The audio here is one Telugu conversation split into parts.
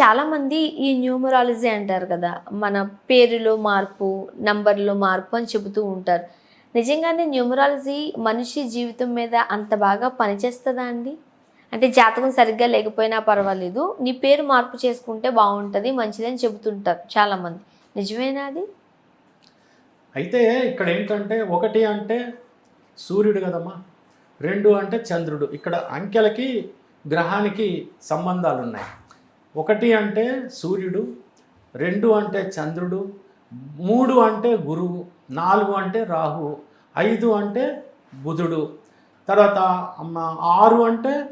చాలామంది ఈ న్యూమరాలజీ అంటారు కదా మన పేరులో మార్పు నంబర్లో మార్పు అని చెబుతూ ఉంటారు. నిజంగానే న్యూమరాలజీ మనిషి జీవితం మీద అంత బాగా పనిచేస్తుందా అండి? అంటే జాతకం సరిగ్గా లేకపోయినా పర్వాలేదు నీ పేరు మార్పు చేసుకుంటే బాగుంటుంది మంచిదని చెబుతుంటారు చాలామంది. నిజమేనా అది? అయితే ఇక్కడ ఏంటంటే ఒకటి అంటే సూర్యుడు కదమ్మా రెండు అంటే చంద్రుడు. ఇక్కడ అంకెలకి గ్రహానికి సంబంధాలు ఉన్నాయి ఒకటి అంటే సూర్యుడు రెండు అంటే చంద్రుడు మూడు అంటే గురువు నాలుగు అంటే రాహు ఐదు అంటే బుధుడు. తర్వాత ఆరు అంటే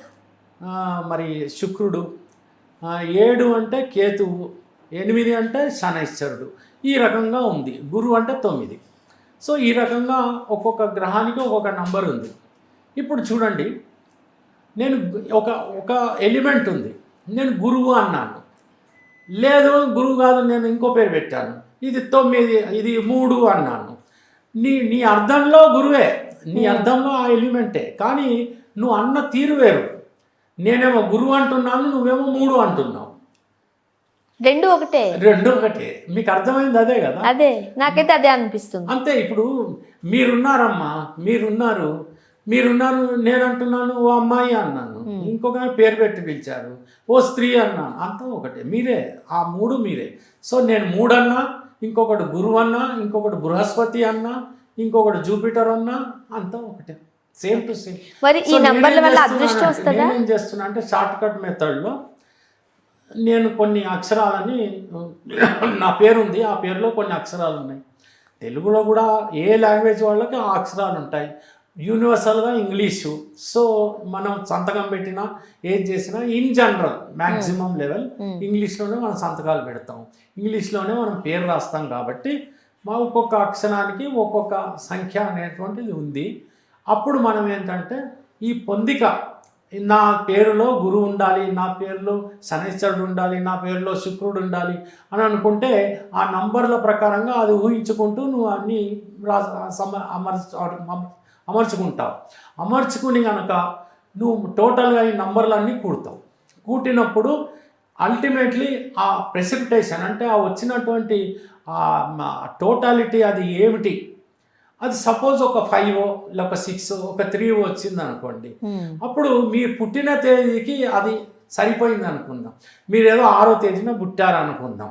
మరి శుక్రుడు ఏడు అంటే కేతువు ఎనిమిది అంటే శనైశ్వరుడు. ఈ రకంగా ఉంది. గురువు అంటే తొమ్మిది. సో ఈ రకంగా ఒక్కొక్క గ్రహానికి ఒక్కొక్క నంబర్ ఉంది. ఇప్పుడు చూడండి. నేను ఒక ఒక ఎలిమెంట్ ఉంది. నేను గురువు అన్నాను. లేదు గురువు కాదు నేను ఇంకో పేరు పెట్టాను. ఇది తొమ్మిది ఇది మూడు అన్నాను. నీ నీ అర్థంలో గురువే. నీ అర్థంలో ఆ ఎలిమెంటే. కానీ నువ్వు అన్న తీరు వేరు. నేనేమో గురువు అంటున్నాను నువ్వేమో మూడు అంటున్నావు. రెండు ఒకటే. రెండు ఒకటే. మీకు అర్థమైంది అదే కదా? అదే. నాకైతే అదే అనిపిస్తుంది. అంతే ఇప్పుడు మీరున్నారమ్మా మీరున్నారు. మీరున్నారు నేను అంటున్నాను ఓ అమ్మాయి అన్నాను. ఇంకొక పేరు పెట్టి పిలిచారు. ఓ స్త్రీ అన్నాను. అంతా ఒకటే. మీరే. ఆ మూడు మీరే. సో నేను మూడు అన్నా ఇంకొకటి గురువు అన్నా ఇంకొకటి బృహస్పతి అన్నా ఇంకొకటి జూపిటర్ అన్నా అంతా ఒకటే. సేమ్ టు సేమ్ మరి ఈ నంబర్ల వల్ల అదృష్టం వస్తుందా? నేనేం చేస్తున్నా అంటే షార్ట్ కట్ మెథడ్లో నేను కొన్ని అక్షరాలని నా పేరు ఉంది ఆ పేరులో కొన్ని అక్షరాలు ఉన్నాయి. తెలుగులో కూడా ఏ లాంగ్వేజ్ వాళ్ళకి ఆ అక్షరాలు ఉంటాయి. యూనివర్సల్గా ఇంగ్లీషు సో మనం సంతకం పెట్టినా ఏది చేసినా ఇన్ జనరల్ మ్యాక్సిమం లెవెల్ ఇంగ్లీష్లోనే మనం సంతకాలు పెడతాం. ఇంగ్లీష్లోనే మనం పేరు రాస్తాం కాబట్టి మా ఒక్కొక్క అక్షరానికి ఒక్కొక్క సంఖ్య అనేటువంటిది ఉంది. అప్పుడు మనం ఏంటంటే ఈ పొందిక నా పేరులో గురువు ఉండాలి నా పేరులో శనిశ్వరుడు ఉండాలి నా పేరులో శుక్రుడు ఉండాలి అని అనుకుంటే ఆ నంబర్ల ప్రకారంగా అది ఊహించుకుంటూ నువ్వు అన్నీ రా సమ అమర్చ అమ- అమర్చుకుంటావు. అమర్చుకుని కనుక నువ్వు టోటల్గా ఈ నంబర్లన్నీ కూడతావు. కూటినప్పుడు అల్టిమేట్లీ ఆ ప్రెసిపిటేషన్ అంటే ఆ వచ్చినటువంటి టోటాలిటీ అది ఏమిటి? అది సపోజ్ ఒక ఫైవ్ లేక సిక్స్ ఒక త్రీ వచ్చింది అనుకోండి. అప్పుడు మీ పుట్టిన తేదీకి అది సరిపోయింది అనుకుందాం మీరు ఏదో ఆరో తేదీన పుట్టారు అనుకుందాం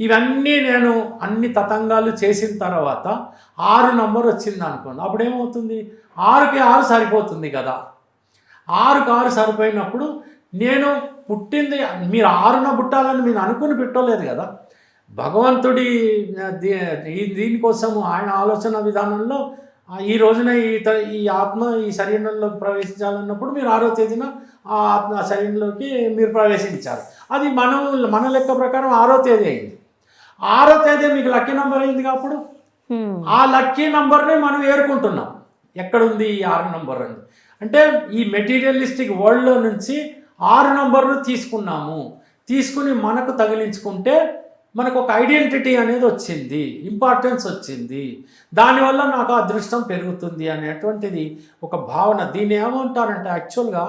ఇవన్నీ నేను అన్ని తతంగాలు చేసిన తర్వాత ఆరు నంబర్ వచ్చింది అనుకోండి. అప్పుడు ఏమవుతుంది ఆరుకి ఆరు సరిపోతుంది కదా. ఆరుకి ఆరు సరిపోయినప్పుడు నేను పుట్టింది మీరు ఆరున పుట్టాలని మీరు అనుకుని పెట్టలేదు కదా. భగవంతుడి దీనికోసం దీ- ఆయన ఆలోచన విధానంలో ఈ రోజున ఈ ఈ ఆత్మ ఈ శరీరంలోకి ప్రవేశించాలన్నప్పుడు మీరు ఆరో తేదీన ఆ ఆత్మ శరీరంలోకి మీరు ప్రవేశించారు. అది మనం మన లెక్క ప్రకారం ఆరో తేదీ అయింది. ఆరో తేదీ మీకు లక్కీ నంబర్ అయింది హ్మ్. ఆ లక్కీ నంబర్ని మనం ఏరుకుంటున్నాం. ఎక్కడుంది ఈ ఆరు నంబర్ అని అంటే ఈ మెటీరియలిస్టిక్ వరల్డ్లో నుంచి ఆరు నంబర్ను తీసుకున్నాము. తీసుకుని మనకు తగిలించుకుంటే మనకు ఒక ఐడెంటిటీ అనేది వచ్చింది. ఇంపార్టెన్స్ వచ్చింది. దానివల్ల నాకు అదృష్టం పెరుగుతుంది అనేటువంటిది ఒక భావన. దీన్ని ఏమంటారంటే యాక్చువల్గా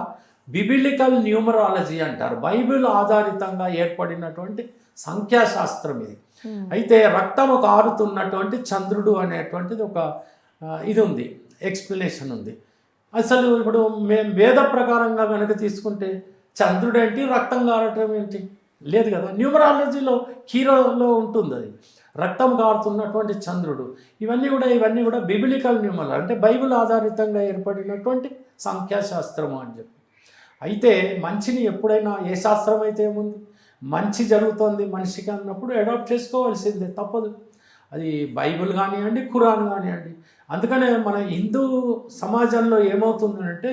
బిబిలికల్ న్యూమరాలజీ అంటారు. బైబిల్ ఆధారితంగా ఏర్పడినటువంటి సంఖ్యాశాస్త్రం ఇది. Hmm. అయితే రక్తము కారుతున్నటువంటి చంద్రుడు అనేటువంటిది ఒక ఇది ఉంది ఎక్స్ప్లెనేషన్ ఉంది. అసలు ఇప్పుడు మేము వేద ప్రకారంగా కనుక తీసుకుంటే చంద్రుడు ఏంటి రక్తం కారటం ఏంటి? లేదు కదా. న్యూమరాలజీలో హీరోలో ఉంటుంది అది. రక్తం కారుతున్నటువంటి చంద్రుడు. ఇవన్నీ కూడా ఇవన్నీ కూడా బిబిలికల్ న్యూమరల్ అంటే బైబిల్ ఆధారితంగా ఏర్పడినటువంటి సంఖ్యాశాస్త్రము అని చెప్పి. అయితే మంచిని ఎప్పుడైనా ఏ శాస్త్రం అయితే ఏముంది? మంచి జరుగుతోంది మనిషికి అన్నప్పుడు అడాప్ట్ చేసుకోవాల్సిందే తప్పదు. అది బైబిల్ కానివ్వండి ఖురాన్ కానివ్వండి. అందుకనే మన హిందూ సమాజంలో ఏమవుతుందంటే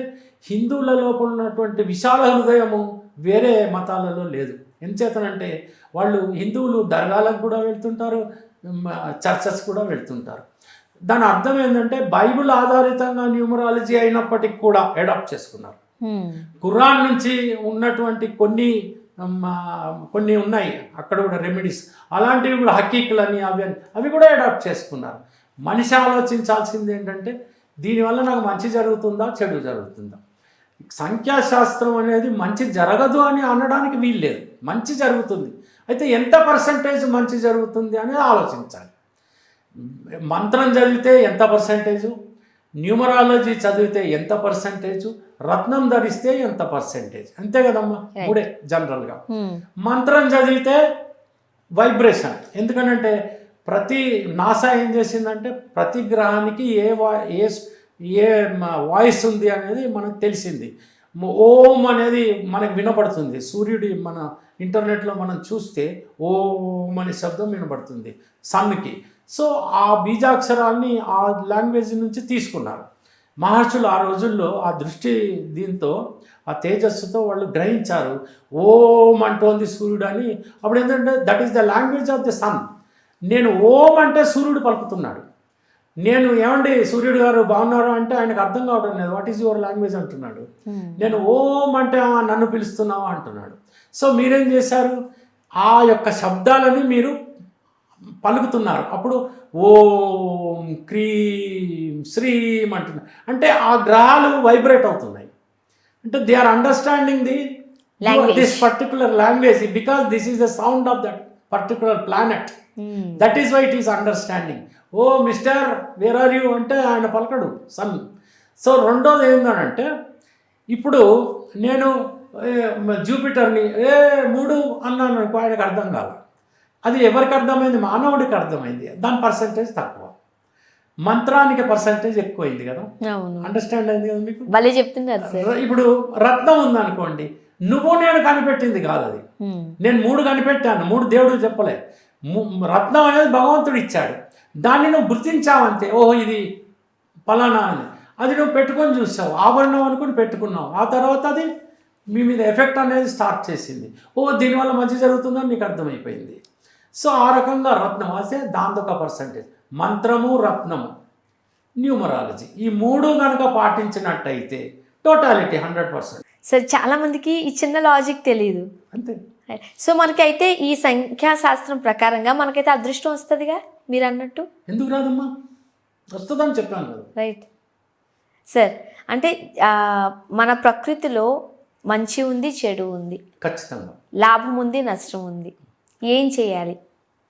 హిందువుల లోపల ఉన్నటువంటి విశాల హృదయము వేరే మతాలలో లేదు. ఎంచేతనంటే వాళ్ళు హిందువులు దర్గాలకు కూడా వెళ్తుంటారు చర్చెస్ కూడా వెళ్తుంటారు. దాని అర్థం ఏంటంటే బైబిల్ ఆధారితంగా న్యూమరాలజీ అయినప్పటికీ కూడా అడాప్ట్ చేసుకున్నారు. ఖురాన్ నుంచి ఉన్నటువంటి కొన్ని కొన్ని ఉన్నాయి. అక్కడ కూడా రెమెడీస్ అలాంటివి కూడా హకీకులని అవి అని అవి కూడా అడాప్ట్ చేసుకున్నారు. మనిషి ఆలోచించాల్సింది ఏంటంటే దీనివల్ల నాకు మంచి జరుగుతుందా చెడు జరుగుతుందా? సంఖ్యాశాస్త్రం అనేది మంచి జరగదు అని అనడానికి వీల్లేదు మంచి జరుగుతుంది. అయితే ఎంత పర్సంటేజ్ మంచి జరుగుతుంది అనేది ఆలోచించాలి. మంత్రం చదివితే ఎంత పర్సంటేజు న్యూమరాలజీ చదివితే ఎంత పర్సంటేజు రత్నం ధరిస్తే ఎంత పర్సంటేజ్ అంతే కదమ్మా మూడే జనరల్గా హ్మ్. మంత్రం చదివితే వైబ్రేషన్ ఎందుకనంటే ప్రతి నాసా ఏం చేసిందంటే ప్రతి గ్రహానికి ఏ వా ఏ ఏ వాయిస్ ఉంది అనేది మనకు తెలిసింది. ఓం అనేది మనకు వినపడుతుంది. సూర్యుడి మన ఇంటర్నెట్లో మనం చూస్తే ఓం అనే శబ్దం వినపడుతుంది. సన్కి సో ఆ బీజాక్షరాల్ని ఆ లాంగ్వేజ్ నుంచి తీసుకున్నారు. మహర్షులు ఆ రోజుల్లో ఆ దృష్టి దీంతో ఆ తేజస్సుతో వాళ్ళు గ్రహించారు. ఓం అంటోంది సూర్యుడు అని. అప్పుడు ఏంటంటే that is the language of the sun నేను ఓం అంటే సూర్యుడు పలుకుతున్నాడు. నేను ఏమండి సూర్యుడు గారు బాగున్నారు అంటే ఆయనకు అర్థం కావడం లేదు. వాట్ ఈజ్ యువర్ లాంగ్వేజ్ అంటున్నాడు. హ్మ్. నేను ఓం అంటే "ఆ, నన్ను పిలుస్తున్నావా అంటున్నాడు. సో మీరేం చేశారు? ఆ యొక్క శబ్దాలని మీరు పలుకుతున్నారు. అప్పుడు ఓం క్రీం శ్రీం అంటున్నారు అంటే ఆ గ్రహాలు వైబ్రేట్ అవుతున్నాయి. అంటే they are understanding the. This particular language because this is the sound of that particular planet. Hmm. That is why it is understanding. Oh mister where are you? అంటే ఆయన పలకడు సన్. సో రెండోది ఏంటంటే ఇప్పుడు నేను జూపిటర్ని ఏ మూడు అన్నాను ఆయనకు అర్థం కాదు అది ఎవరికి అర్థమైంది? మానవుడికి అర్థమైంది. దాని పర్సంటేజ్ తక్కువ. మంత్రానికి పర్సంటేజ్ ఎక్కువైంది కదా? అండర్స్టాండ్ అయింది కదా మీకు? భలే చెప్తున్నారు ఇప్పుడు రత్నం ఉందనుకోండి నువ్వు నేను కనిపెట్టింది కాదు అది. నేను మూడు కనిపెట్టాను మూడు దేవుడు చెప్పలే. రత్నం అనేది భగవంతుడు ఇచ్చాడు. దాన్ని నువ్వు గుర్తించావంతే ఓహో ఇది ఫలానా అని. అది నువ్వు పెట్టుకొని చూసావు ఆభరణం అనుకుని పెట్టుకున్నావు. ఆ తర్వాత అది మీ మీద ఎఫెక్ట్ అనేది స్టార్ట్ చేసింది. ఓ దీనివల్ల మంచి జరుగుతుందని నీకు అర్థమైపోయింది. సో ఆ రకంగా రత్నం అదే దాంతో ఒక పర్సంటేజ్ మంత్రము రత్నము న్యూమరాలజీ ఈ మూడు కనుక పాటించినట్టయితే టోటాలిటీ హండ్రెడ్ పర్సెంట్ సార్ చాలా మందికి ఈ చిన్న లాజిక్ తెలియదు అంతే. సో మనకైతే ఈ సంఖ్యాశాస్త్రం ప్రకారంగా మనకైతే అదృష్టం వస్తుందిగా? మీరు అన్నట్టు? ఎందుకు రాదమ్మా? వస్తుందని చెప్పాను కదా. రైట్ సార్ అంటే మన ప్రకృతిలో మంచి ఉంది చెడు ఉంది. ఖచ్చితంగా. లాభం ఉంది నష్టం ఉంది. ఏం చేయాలి?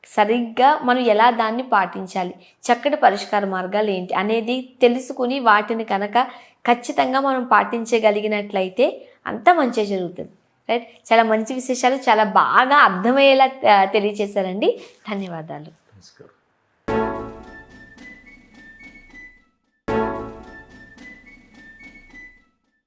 సరిగ్గా మనం ఎలా దాన్ని పాటించాలి? చక్కటి పరిష్కార మార్గాలు ఏంటి? అనేది తెలుసుకుని వాటిని కనుక ఖచ్చితంగా మనం పాటించగలిగినట్లయితే అంతా మంచిగా జరుగుతుంది. రైట్ చాలా మంచి విశేషాలు చాలా బాగా అర్థమయ్యేలా తెలియజేశారండి తెలియచేశారండి. ధన్యవాదాలు. నమస్కారం.